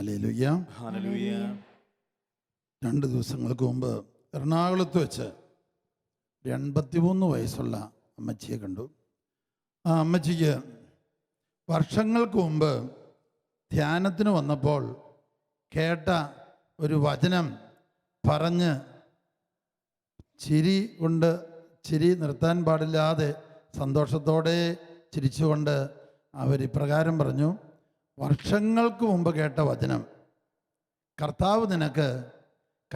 Hallelujah hallelujah രണ്ട് ദിവസങ്ങൾക്ക് മുമ്പ് എറണാകുളത്ത് വെച്ച് ഒരു എൺപത്തിമൂന്ന് വയസ്സുള്ള അമ്മച്ചിയെ കണ്ടു. ആ അമ്മച്ചിക്ക് വർഷങ്ങൾക്ക് മുമ്പ് ധ്യാനത്തിന് വന്നപ്പോൾ കേട്ട ഒരു വചനം പറഞ്ഞ് ചിരി കൊണ്ട് ചിരി നിർത്താൻ പാടില്ലാതെ സന്തോഷത്തോടെ ചിരിച്ചുകൊണ്ട് അവരിപ്രകാരം പറഞ്ഞു വർഷങ്ങൾക്ക് മുമ്പ് കേട്ട വചനം. കർത്താവ് നിനക്ക്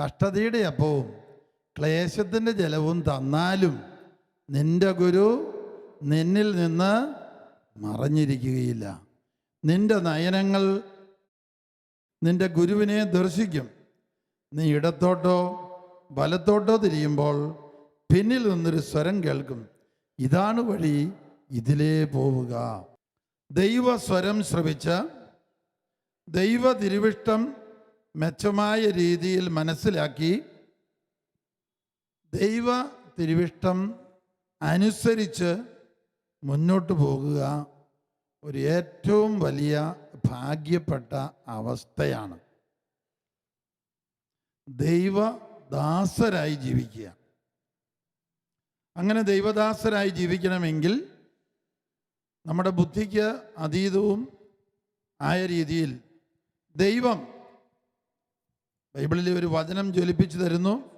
കഷ്ടതയുടെ അപ്പവും ക്ലേശത്തിന്റെ ജലവും തന്നാലും നിന്റെ ഗുരു നിന്നിൽ നിന്ന് മറഞ്ഞിരിക്കുകയില്ല. നിന്റെ നയനങ്ങൾ നിന്റെ ഗുരുവിനെ ദർശിക്കും. നീ ഇടത്തോട്ടോ വലത്തോട്ടോ തിരിയുമ്പോൾ പിന്നിൽ നിന്നൊരു സ്വരം കേൾക്കും. ഇതാണ് വഴി ഇതിലേ പോവുക. ദൈവ സ്വരം ശ്രവിച്ച് ദൈവ തിരുവിഷ്ടം മെച്ചമായ രീതിയിൽ മനസ്സിലാക്കി ദൈവ തിരുവിഷ്ടം അനുസരിച്ച് മുന്നോട്ട് പോകുക ഒരു ഏറ്റവും വലിയ ഭാഗ്യപ്പെട്ട അവസ്ഥയാണ്. ദൈവദാസരായി ജീവിക്കുക. അങ്ങനെ ദൈവദാസരായി ജീവിക്കണമെങ്കിൽ നമ്മുടെ ബുദ്ധിക്ക് അതീതവും ആയ രീതിയിൽ ദൈവം ബൈബിളിലെ ഒരു വചനം ജ്വലിപ്പിച്ചു തരുന്നു.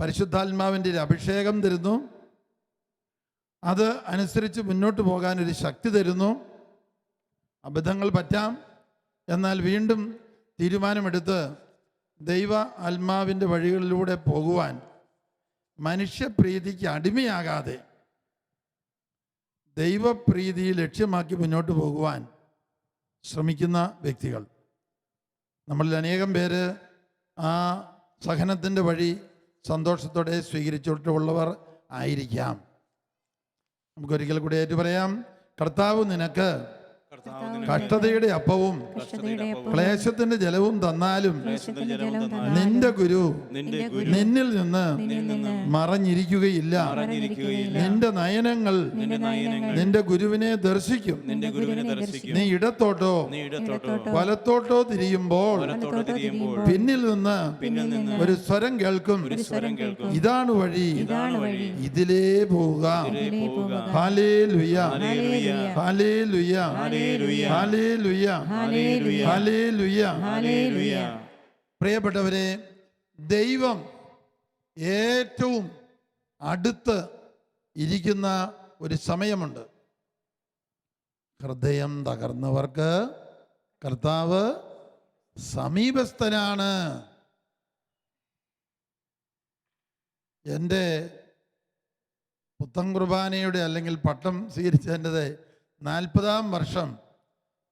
പരിശുദ്ധാത്മാവിന്റെ ഒരു അഭിഷേകം തരുന്നു. അത് അനുസരിച്ച് മുന്നോട്ട് പോകാൻ ഒരു ശക്തി തരുന്നു. അബദ്ധങ്ങൾ പറ്റാം. എന്നാൽ വീണ്ടും തീരുമാനമെടുത്ത് ദൈവ ആത്മാവിന്റെ വഴികളിലൂടെ പോകുവാൻ മനുഷ്യപ്രീതിക്ക് അടിമയാകാതെ ദൈവപ്രീതി ലക്ഷ്യമാക്കി മുന്നോട്ട് പോകുവാൻ ശ്രമിക്കുന്ന വ്യക്തികൾ. നമ്മളിൽ അനേകം പേര് ആ സഹനത്തിന്റെ വഴി സന്തോഷത്തോടെ സ്വീകരിച്ചിട്ടുള്ളവർ ആയിരിക്കാം. നമുക്കൊരിക്കൽ കൂടി ഏറ്റു പറയാം കർത്താവ് നിനക്ക് കഷ്ടതയുടെ അപ്പവും ക്ലേശത്തിന്റെ ജലവും തന്നാലും നിന്റെ ഗുരു നിന്നിൽ നിന്ന് നിന്ന് മറഞ്ഞിരിക്കുകയില്ല. നിന്റെ നയനങ്ങൾ നിന്റെ ഗുരുവിനെ ദർശിക്കും. നീ ഇടത്തോട്ടോ വലത്തോട്ടോ തിരിയുമ്പോൾ പിന്നിൽ നിന്ന് ഒരു സ്വരം കേൾക്കും. ഇതാണ് വഴി. ഇതിലേ പോവുക. ഹാലേ ലുയ ഹാലേ ലുയ പ്രിയപ്പെട്ടവരെ ദൈവം ഏറ്റവും അടുത്ത് ഇരിക്കുന്ന ഒരു സമയമുണ്ട്. ഹൃദയം തകർന്നവർക്ക് കർത്താവ് സമീപസ്ഥനാണ്. എന്റെ പുത്തൻ കുർബാനയുടെ അല്ലെങ്കിൽ പട്ടം സ്വീകരിച്ചതിന്റെ നാൽപ്പതാം വർഷം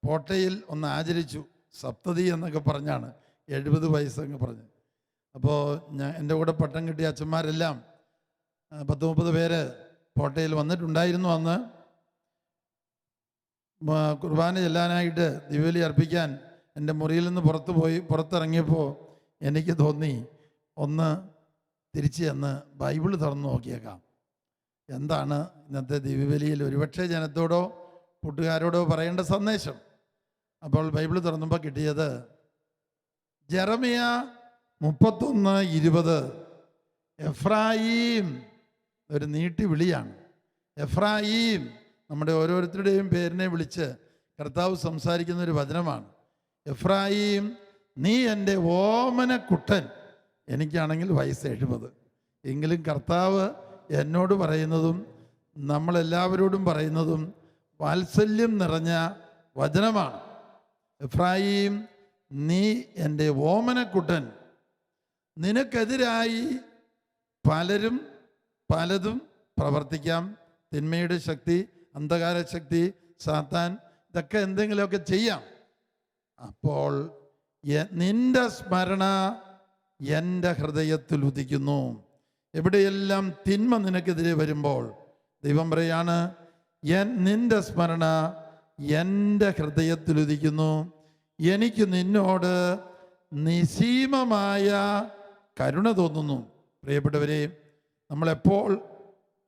കോട്ടയിൽ ഒന്ന് ആചരിച്ചു. സപ്തതി എന്നൊക്കെ പറഞ്ഞാണ്. എഴുപത് വയസ്സെന്ന് പറഞ്ഞ്. അപ്പോൾ ഞാൻ എന്റെ കൂടെ പട്ടം കിട്ടിയ അച്ഛന്മാരെല്ലാം പത്ത് മുപ്പത് പേര് കോട്ടയിൽ വന്നിട്ടുണ്ടായിരുന്നു അന്ന്. കുർബാന ചെല്ലാനായിട്ട് ദിവ്യബലി അർപ്പിക്കാൻ എന്റെ മുറിയിൽ നിന്ന് പുറത്ത് പോയി പുറത്തിറങ്ങിയപ്പോൾ എനിക്ക് തോന്നി ഒന്ന് തിരിച്ച് ചെന്ന് ബൈബിൾ തുറന്ന് നോക്കിയേക്കാം. എന്താണ് ഇന്നത്തെ ദിവ്യബലിയിൽ ഒരുപക്ഷെ ജനത്തോടോ കൂട്ടുകാരോടോ പറയേണ്ട സന്ദേശം. അപ്പോൾ ബൈബിൾ തുറന്നുമ്പോൾ കിട്ടിയത് ജെറമിയ മുപ്പത്തൊന്ന് ഇരുപത് എഫ്രായീം ഒരു നീട്ടി വിളിയാണ്. എഫ്രായീം നമ്മുടെ ഓരോരുത്തരുടെയും പേരിനെ വിളിച്ച് കർത്താവ് സംസാരിക്കുന്ന ഒരു വചനമാണ്. എഫ്രായീം നീ എന്റെ ഓമന കുട്ടൻ എനിക്കാണെങ്കിൽ വയസ്സ് എഴുപത്. എങ്കിലും കർത്താവ് എന്നോട് പറയുന്നതും നമ്മളെല്ലാവരോടും പറയുന്നതും വാത്സല്യം നിറഞ്ഞ വചനമാണ്. എഫ്രായിം നീ എന്റെ ഓമനക്കുട്ടൻ. നിനക്കെതിരായി പലരും പലതും പ്രവർത്തിക്കാം. തിന്മയുടെ ശക്തി അന്ധകാര ശക്തി സാത്താൻ ഇതൊക്കെ എന്തെങ്കിലുമൊക്കെ ചെയ്യാം. അപ്പോൾ നിന്റെ സ്മരണ എന്റെ ഹൃദയത്തിൽ ഉദിക്കുന്നു. എവിടെയെല്ലാം തിന്മ നിനക്കെതിരെ വരുമ്പോൾ ദൈവം പറയാണ് എൻ- നിന്റെ സ്മരണ എന്റെ ഹൃദയത്തിൽ ഉദിക്കുന്നു എനിക്ക് നിന്നോട് നിസീമമായ കരുണ തോന്നുന്നു. പ്രിയപ്പെട്ടവരെ നമ്മളെപ്പോൾ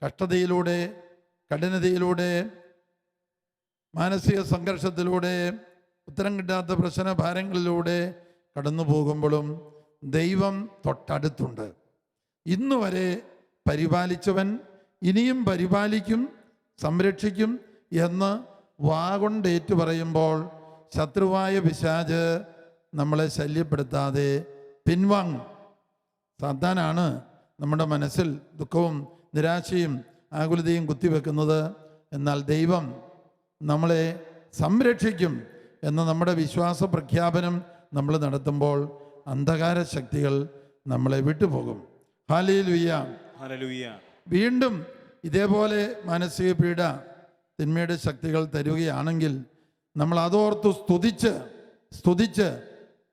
കഷ്ടതയിലൂടെ കഠിനതയിലൂടെ മാനസിക സംഘർഷത്തിലൂടെ ഉത്തരം കിട്ടാത്ത പ്രശ്ന ഭാരങ്ങളിലൂടെ കടന്നു പോകുമ്പോഴും ദൈവം തൊട്ടടുത്തുണ്ട്. ഇന്നുവരെ പരിപാലിച്ചവൻ ഇനിയും പരിപാലിക്കും സംരക്ഷിക്കും എന്ന് വാഗൊണ്ടേറ്റു പറയുമ്പോൾ ശത്രുവായ പിശാജ് നമ്മളെ ശല്യപ്പെടുത്താതെ പിൻവാങ്ങും. സാത്താനാണ് നമ്മുടെ മനസ്സിൽ ദുഃഖവും നിരാശയും ആകുലതയും കുത്തിവെക്കുന്നത്. എന്നാൽ ദൈവം നമ്മളെ സംരക്ഷിക്കും എന്ന നമ്മുടെ വിശ്വാസ പ്രഖ്യാപനം നമ്മൾ നടത്തുമ്പോൾ അന്ധകാര ശക്തികൾ നമ്മളെ വിട്ടുപോകും. ഹാലയിൽ വീണ്ടും ഇതേപോലെ മാനസിക പീഡ തിന്മയുടെ ശക്തികൾ തരുകയാണെങ്കിൽ നമ്മൾ അതോർത്ത് സ്തുതിച്ച് സ്തുതിച്ച്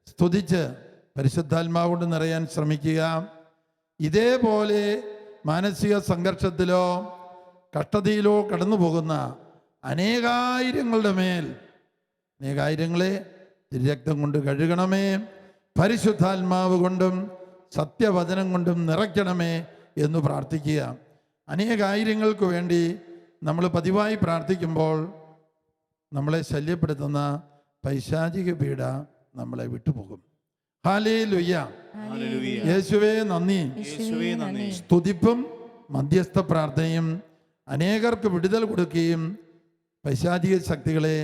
സ്തുതിച്ച് പരിശുദ്ധാത്മാവ് കൊണ്ട് നിറയാൻ ശ്രമിക്കുക. ഇതേപോലെ മാനസിക സംഘർഷത്തിലോ കഷ്ടതയിലോ കടന്നു പോകുന്ന അനേകായിരങ്ങളുടെ മേൽ അനേകായിരങ്ങളെ തിരുരക്തം കൊണ്ട് കഴുകണമേ. പരിശുദ്ധാത്മാവ് കൊണ്ടും സത്യവചനം കൊണ്ടും നിറയ്ക്കണമേ എന്ന് പ്രാർത്ഥിക്കുക. അനേകായിരങ്ങൾക്ക് വേണ്ടി നമ്മൾ പതിവായി പ്രാർത്ഥിക്കുമ്പോൾ നമ്മളെ ശല്യപ്പെടുത്തുന്ന പൈശാചിക പീഡ നമ്മളെ വിട്ടുപോകും. ഹാലേ ലുയ്യ യേശുവേ നന്ദി. സ്തുതിപ്പും മധ്യസ്ഥ പ്രാർത്ഥനയും അനേകർക്ക് വിടുതൽ കൊടുക്കുകയും പൈശാചിക ശക്തികളെ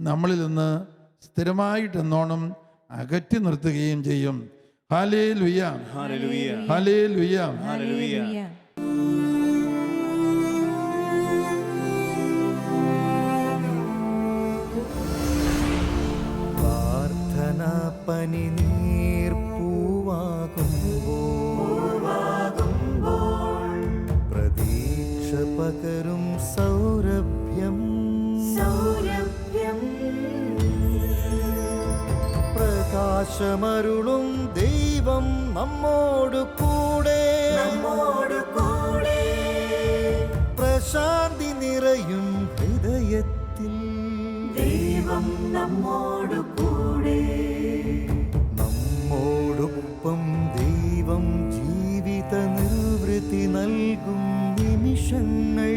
നമ്മളിൽ നിന്ന് സ്ഥിരമായിട്ടെന്നോണം അകറ്റി നിർത്തുകയും ചെയ്യും. ഹാലേ ലുയ്യ ഹാലേ ലുയ്യ ഹാലേ പ്രാർത്ഥന പനി പ്രതീക്ഷ പകരും സൗരഭ്യം സൗരഭ്യം. പ്രകാശമരുളും ദൈവം നമ്മോട് കൂടെ. നമ്മോട് കൂടെ. പ്രശാന്തി നിറയും ഹൃദയത്തിൽ. ദൈവം നമ്മോട് കൂടെ നിർവൃത്തി നൽകും നിമിഷങ്ങൾ.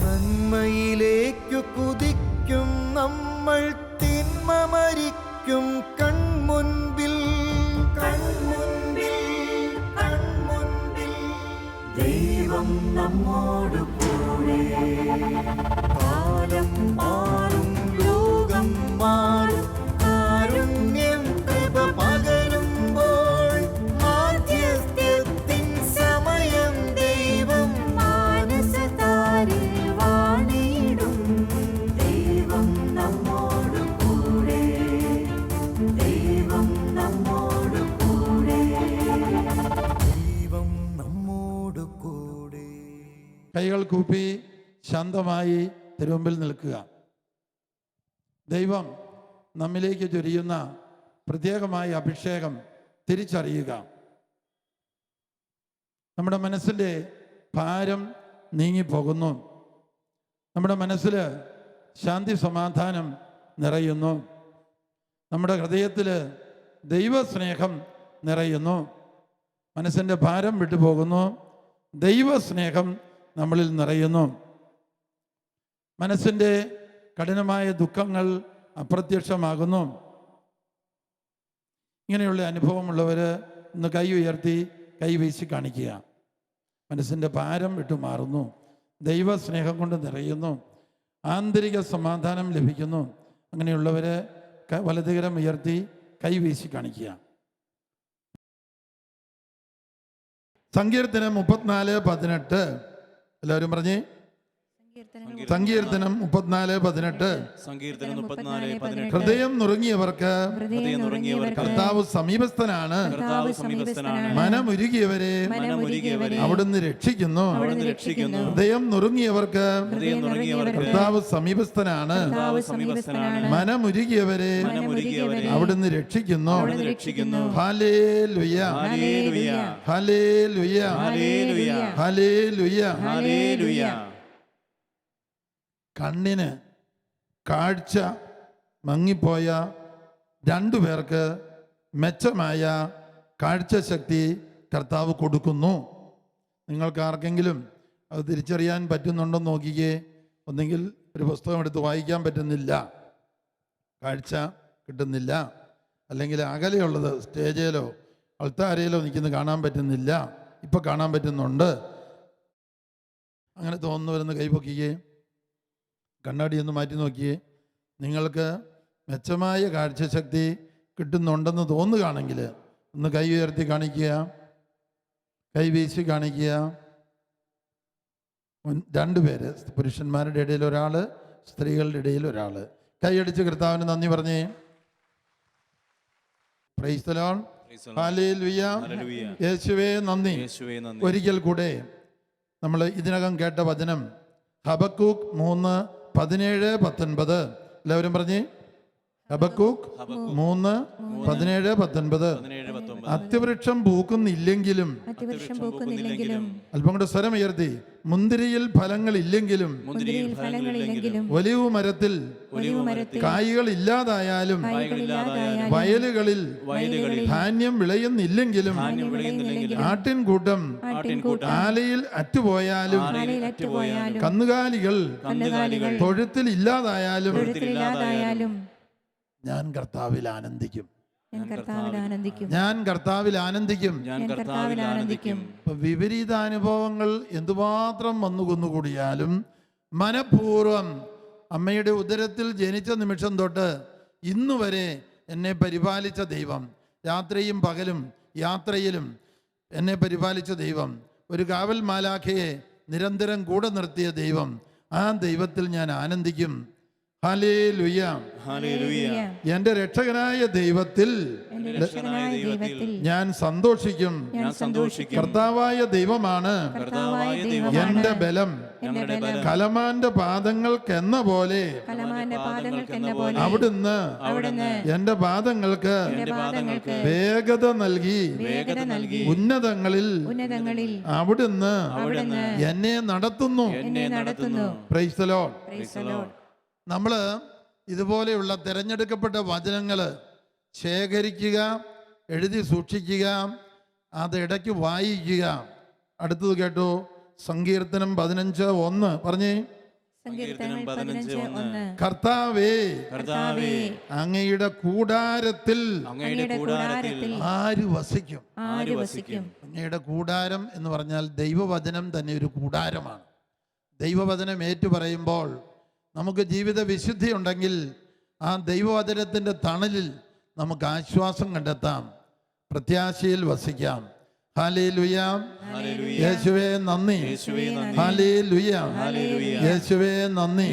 നന്മയിലേക്കു കുതിക്കും നമ്മൾ തിന്മ മരിക്കും കൺമുൻപിൽ. കൺമുൻപിൽ കൺമുൻപിൽ. ദൈവം നമ്മോടു കൈകൾ കൂപ്പി ശാന്തമായി തിരുമുമ്പിൽ നിൽക്കുക. ദൈവം നമ്മിലേക്ക് ചൊരിയുന്ന പ്രത്യേകമായ അഭിഷേകം തിരിച്ചറിയുക. നമ്മുടെ മനസ്സിന്റെ ഭാരം നീങ്ങിപ്പോകുന്നു. നമ്മുടെ മനസ്സിൽ ശാന്തി സമാധാനം നിറയുന്നു. നമ്മുടെ ഹൃദയത്തിൽ ദൈവസ്നേഹം നിറയുന്നു. മനസ്സിന്റെ ഭാരം വിട്ടുപോകുന്നു. ദൈവസ്നേഹം നമ്മളിൽ നിറയുന്നു. മനസ്സിന്റെ കഠിനമായ ദുഃഖങ്ങൾ അപ്രത്യക്ഷമാകുന്നു. ഇങ്ങനെയുള്ള അനുഭവമുള്ളവർ ഇന്ന് കൈ ഉയർത്തി കൈ വീശി കാണിക്കുക. മനസ്സിന്റെ ഭാരം വിട്ടു മാറുന്നു. ദൈവസ്നേഹം കൊണ്ട് നിറയുന്നു. ആന്തരിക സമാധാനം ലഭിക്കുന്നു. അങ്ങനെയുള്ളവർ വലതുകരം ഉയർത്തി കൈ വീശി കാണിക്കുക. സങ്കീർത്തനം മുപ്പത്തിനാല് പതിനെട്ട്. എല്ലാവരും പറഞ്ഞേ? സങ്കീർത്തനം മുപ്പത്തിനാല് പതിനെട്ട്. സങ്കീർത്തനം മുപ്പത്തിനാല് പതിനെട്ട്. ഹൃദയം നുറുങ്ങിയവർക്ക് ഹൃദയം നുറുങ്ങിയവർക്ക് കർത്താവ് സമീപസ്ഥനാണ്. കർത്താവ് സമീപസ്ഥനാണ്. മനമുരുകിയവരെ മനമൊരുകിയവരെ അവിടുന്ന് രക്ഷിക്കുന്നു. അവിടുന്ന് രക്ഷിക്കുന്നു. ഹൃദയം നുറുങ്ങിയവർക്ക് ഹൃദയം നുറുങ്ങിയവർക്ക് കർത്താവ് സമീപസ്ഥനാണ്. കർത്താവ് സമീപസ്ഥനാണ്. മനമുരുകിയവരെ മനമൊരുകിയവരെ അവിടുന്ന് രക്ഷിക്കുന്നു. അവിടുന്ന് രക്ഷിക്കുന്നു. ഹല്ലേലൂയ ഹല്ലേലൂയ ഹല്ലേലൂയ ഹാലേ ലുയ ഹല്ലേലൂയ ഹാലേ ലുയ ഹല്ലേലൂയ കണ്ണിന് കാഴ്ച മങ്ങിപ്പോയ രണ്ടു പേർക്ക് മെച്ചമായ കാഴ്ചശക്തി കർത്താവ് കൊടുക്കുന്നു. നിങ്ങൾക്ക് ആർക്കെങ്കിലും അത് തിരിച്ചറിയാൻ പറ്റുന്നുണ്ടോ നോക്കിക്കേ. ഒന്നെങ്കിൽ ഒരു പുസ്തകം എടുത്ത് വായിക്കാൻ പറ്റുന്നില്ല. കാഴ്ച കിട്ടുന്നില്ല. അല്ലെങ്കിൽ അകലെയുള്ളത് സ്റ്റേജിലോ അൾത്താരയിലോ നിൽക്കുന്നത് കാണാൻ പറ്റുന്നില്ല. ഇപ്പം കാണാൻ പറ്റുന്നുണ്ട്. അങ്ങനെ തോന്നുന്നവരൊന്ന് കൈപൊക്കിക്കേ കണ്ണാടി ഒന്ന് മാറ്റി നോക്കിയേ. നിങ്ങൾക്ക് മെച്ചമായ കാഴ്ചശക്തി കിട്ടുന്നുണ്ടെന്ന് തോന്നുകയാണെങ്കിൽ ഒന്ന് കൈ ഉയർത്തി കാണിക്കുക. കൈ വീശി കാണിക്കുക. രണ്ട് പേര് പുരുഷന്മാരുടെ ഇടയിൽ ഒരാൾ സ്ത്രീകളുടെ ഇടയിൽ ഒരാൾ കൈയടിച്ച് കർത്താവിന് നന്ദി പറഞ്ഞേ. പ്രൈസ്തലോൺ യേശുവേ നന്ദി. ഒരിക്കൽ കൂടെ നമ്മൾ ഇതിനകം കേട്ട വചനം ഹബക്കൂക്ക് മൂന്ന് പതിനേഴ് പത്തൊൻപത്. എല്ലാവരും പറഞ്ഞേ? ഹബക്കൂക്ക് മൂന്ന് പതിനേഴ് പത്തൊൻപത്. അത്യവൃക്ഷം പൂക്കുന്നില്ലെങ്കിലും അല്പം കൂടെ സ്വരം ഉയർത്തി മുന്തിരിയിൽ ഫലങ്ങൾ ഇല്ലെങ്കിലും ഒലിവ് മരത്തിൽ കായ്കൾ ഇല്ലാതായാലും വയലുകളിൽ വയലുകളിൽ ധാന്യം വിളയുന്നില്ലെങ്കിലും ധാന്യം വിളയുന്നില്ലെങ്കിലും ആട്ടിൻകൂട്ടം ആട്ടിൻകൂട്ടം ആലയിൽ അറ്റുപോയാലും ആലയിൽ അറ്റുപോയാലും കന്നുകാലികൾ തൊഴുത്തിൽ ഇല്ലാതായാലും ഞാൻ കർത്താവിൽ ആനന്ദിക്കും. ഞാൻ കർത്താവിൽ ആനന്ദിക്കും. ഞാൻ കർത്താവിൽ ആനന്ദിക്കും. ഞാൻ കർത്താവിൽ ആനന്ദിക്കും. ഇപ്പൊ വിപരീത അനുഭവങ്ങൾ എന്തുമാത്രം വന്നു കൊന്നുകൂടിയാലും മനഃപൂർവം അമ്മയുടെ ഉദരത്തിൽ ജനിച്ച നിമിഷം തൊട്ട് ഇന്നുവരെ എന്നെ പരിപാലിച്ച ദൈവം രാത്രിയും പകലും യാത്രയിലും എന്നെ പരിപാലിച്ച ദൈവം ഒരു കാവൽ മാലാഖയെ നിരന്തരം കൂടെ നിർത്തിയ ദൈവം ആ ദൈവത്തിൽ ഞാൻ ആനന്ദിക്കും. എന്റെ രക്ഷകനായ ദൈവത്തിൽ ഞാൻ സന്തോഷിക്കും. ഞാൻ സന്തോഷിക്കും. കർത്താവായ ദൈവമാണ്. കർത്താവായ എന്റെ ദൈവമാണ്. ബലം. എന്റെ ബലം. കലമാന്റെ പാദങ്ങൾക്ക് എന്ന പോലെ അവിടുന്ന് എന്റെ പാദങ്ങൾക്ക് വേഗത നൽകി ഉന്നതങ്ങളിൽ അവിടുന്ന് അവിടുന്ന് എന്നെ നടത്തുന്നു. എന്നെ നമ്മൾ ഇതുപോലെയുള്ള തിരഞ്ഞെടുക്കപ്പെട്ട വചനങ്ങൾ ശേഖരിക്കുക എഴുതി സൂക്ഷിക്കുക അത് ഇടയ്ക്ക് വായിക്കുക. അടുത്തത് കേട്ടു. സങ്കീർത്തനം പതിനഞ്ച് ഒന്ന്. പറഞ്ഞേ. കർത്താവേ. കർത്താവേ. അങ്ങയുടെ കൂടാരത്തിൽ അങ്ങയുടെ കൂടാരത്തിൽ ആര് വസിക്കും? ആര് വസിക്കും? അങ്ങയുടെ കൂടാരം എന്ന് പറഞ്ഞാൽ ദൈവവചനം തന്നെ ഒരു കൂടാരമാണ്. ദൈവവചനം ഏറ്റു പറയുമ്പോൾ നമുക്ക് ജീവിത വിശുദ്ധി ഉണ്ടെങ്കിൽ ആ ദൈവവചനത്തിന്റെ തണലിൽ നമുക്ക് ആശ്വാസം കണ്ടെത്താം പ്രത്യാശയിൽ വസിക്കാം. ഹാലേ ലുയാം യേശുവേ നന്ദി. ഹാലേ ലുയാം യേശുവേ നന്ദി.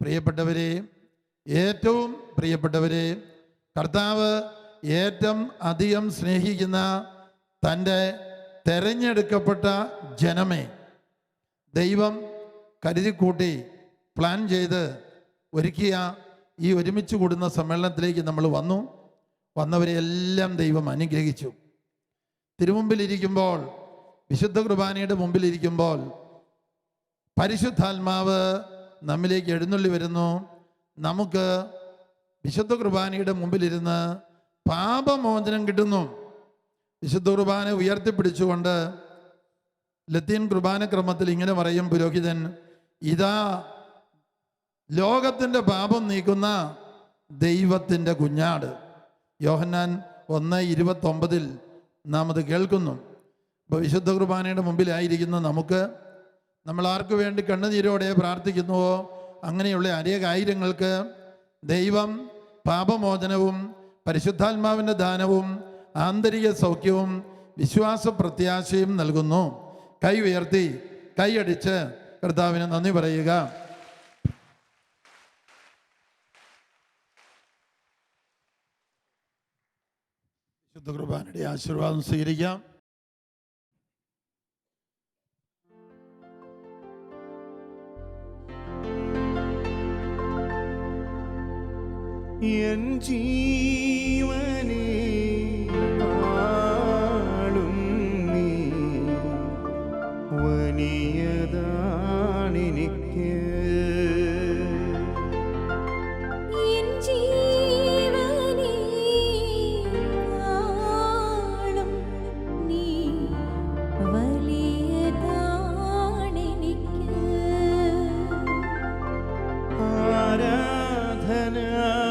പ്രിയപ്പെട്ടവരെ ഏറ്റവും പ്രിയപ്പെട്ടവരെ കർത്താവ് ഏറ്റവും അധികം സ്നേഹിക്കുന്ന തന്റെ തെരഞ്ഞെടുക്കപ്പെട്ട ജനമേ ദൈവം കരുതിക്കൂട്ടി പ്ലാൻ ചെയ്ത് ഒരുക്കിയ ഈ ഒരുമിച്ച് കൂടുന്ന സമ്മേളനത്തിലേക്ക് നമ്മൾ വന്നു. വന്നവരെ എല്ലാം ദൈവം അനുഗ്രഹിച്ചു. തിരുമുമ്പിലിരിക്കുമ്പോൾ വിശുദ്ധ കുർബാനയുടെ മുമ്പിലിരിക്കുമ്പോൾ പരിശുദ്ധാത്മാവ് നമ്മിലേക്ക് എഴുന്നള്ളി വരുന്നു. നമുക്ക് വിശുദ്ധ കുർബാനയുടെ മുമ്പിലിരുന്ന് പാപമോചനം കിട്ടുന്നു. വിശുദ്ധ കുർബാന ഉയർത്തിപ്പിടിച്ചുകൊണ്ട് ലത്തീൻ കുർബാന ക്രമത്തിൽ ഇങ്ങനെ പറയും പുരോഹിതൻ ഇതാ ലോകത്തിന്റെ പാപം നീക്കുന്ന ദൈവത്തിന്റെ കുഞ്ഞാട്. യോഹന്നാൻ ഒന്ന് ഇരുപത്തൊമ്പതിൽ നാം അത് കേൾക്കുന്നു. അപ്പോൾ വിശുദ്ധ കുർബാനയുടെ മുമ്പിലായിരിക്കുന്ന നമുക്ക് നമ്മൾ ആർക്കു വേണ്ടി കണ്ണുനീരോടെ പ്രാർത്ഥിക്കുന്നുവോ? അങ്ങനെയുള്ള അനേകായിരങ്ങൾക്ക് ദൈവം പാപമോചനവും പരിശുദ്ധാത്മാവിന്റെ ദാനവും ആന്തരിക സൗഖ്യവും വിശ്വാസ പ്രത്യാശയും നൽകുന്നു. കൈ ഉയർത്തി കൈയടിച്ച് കർത്താവിന് നന്ദി പറയുക. വിശുദ്ധ കുർബാനയുടെ ആശീർവാദം സ്വീകരിക്കാം. എൻ ജീവനേ heaven.